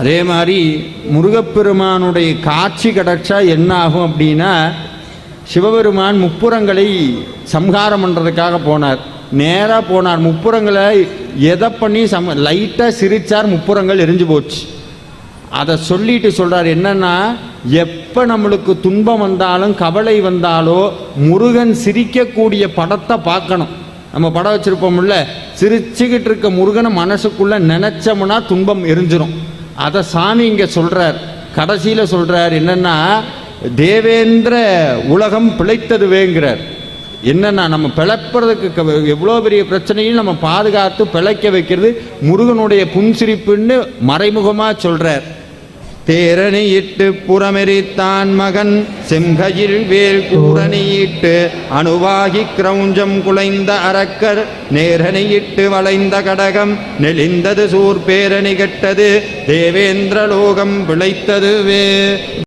அதே மாதிரி முருகப்பெருமானுடைய காட்சி கிடைச்சா என்ன ஆகும் அப்படின்னா சிவபெருமான் முப்புறங்களை சம்ஹாரம் பண்ணுறதுக்காக போனார். நேராக போனார். முப்புறங்களை எதை பண்ணி சம லைட்டாக சிரிச்சார் முப்புறங்கள் எரிஞ்சு போச்சு. அதை சொல்லிட்டு சொல்கிறார் என்னன்னா எப்போ நம்மளுக்கு துன்பம் வந்தாலும் கவலை வந்தாலோ முருகன் சிரிக்கக்கூடிய படத்தை பார்க்கணும். நம்ம படம் வச்சுருப்போம்ல சிரிச்சுக்கிட்டு இருக்க முருகனை மனசுக்குள்ளே நினச்சோம்னா துன்பம் எரிஞ்சிரும். அதை சாமி இங்கே சொல்கிறார் கடைசியில் சொல்கிறார் என்னென்னா தேவேந்திர உலகம் பிழைத்தது வேங்கிறார் என்னென்னா நம்ம பிழைப்பறதுக்கு க- எவ்வளோ பெரிய பிரச்சனையும் நம்ம பாதுகாத்து பிழைக்க வைக்கிறது முருகனுடைய புன்சிரிப்புன்னு மறைமுகமாக சொல்கிறார் தேரணியிட்டு புறமெரித்தான் மகன். செம்கையில் வேல் கூரணியிட்டு அணுவாகி கிரௌஞ்சம் குலைந்த அரக்கர். நேரணியிட்டு வளைந்த கடகம் நெளிந்தது சூர்பேரணி கெட்டது. தேவேந்திர லோகம் பிழைத்ததுவே.